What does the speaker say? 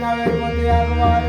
নামের মধ্যে একবার